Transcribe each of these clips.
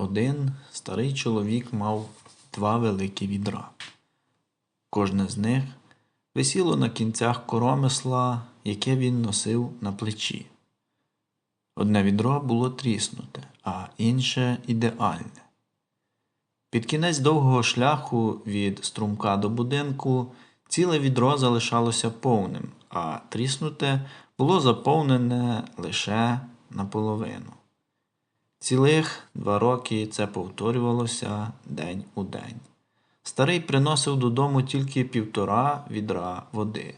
Один старий чоловік мав два великі відра. Кожне з них висіло на кінцях коромисла, яке він носив на плечі. Одне відро було тріснуте, а інше ідеальне. Під кінець довгого шляху від струмка до будинку ціле відро залишалося повним, а тріснуте було заповнене лише наполовину. Цілих два роки це повторювалося день у день. Старий приносив додому тільки півтора відра води.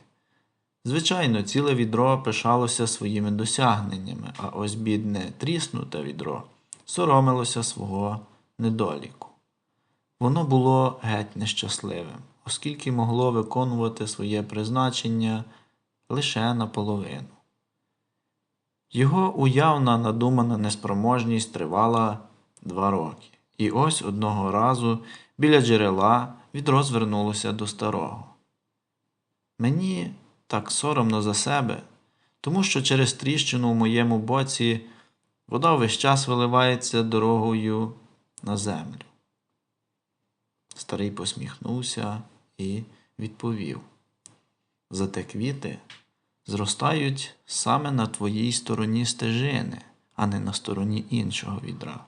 Звичайно, ціле відро пишалося своїми досягненнями, а ось бідне тріснуте відро соромилося свого недоліку. Воно було геть нещасливим, оскільки могло виконувати своє призначення лише наполовину. Його уявна надумана неспроможність тривала два роки, і ось одного разу біля джерела відро звернулося до старого. Мені так соромно за себе, тому що через тріщину у моєму боці вода весь час виливається дорогою на землю. Старий посміхнувся і відповів Зате квіти зростають саме на твоїй стороні стежини, а не на стороні іншого відра.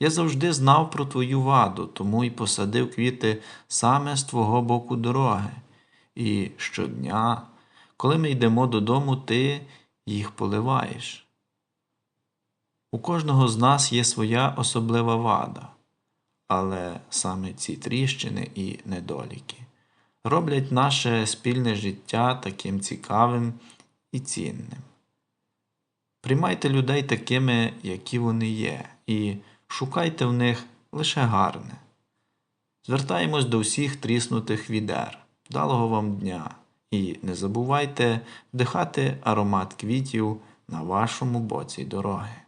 Я завжди знав про твою ваду, тому й посадив квіти саме з твого боку дороги. І щодня, коли ми йдемо додому, ти їх поливаєш. У кожного з нас є своя особлива вада, але саме ці тріщини і недоліки роблять наше спільне життя таким цікавим і цінним. Приймайте людей такими, які вони є, і шукайте в них лише гарне. Звертаємось до всіх тріснутих відер, далого вам дня, і не забувайте вдихати аромат квітів на вашому боці дороги.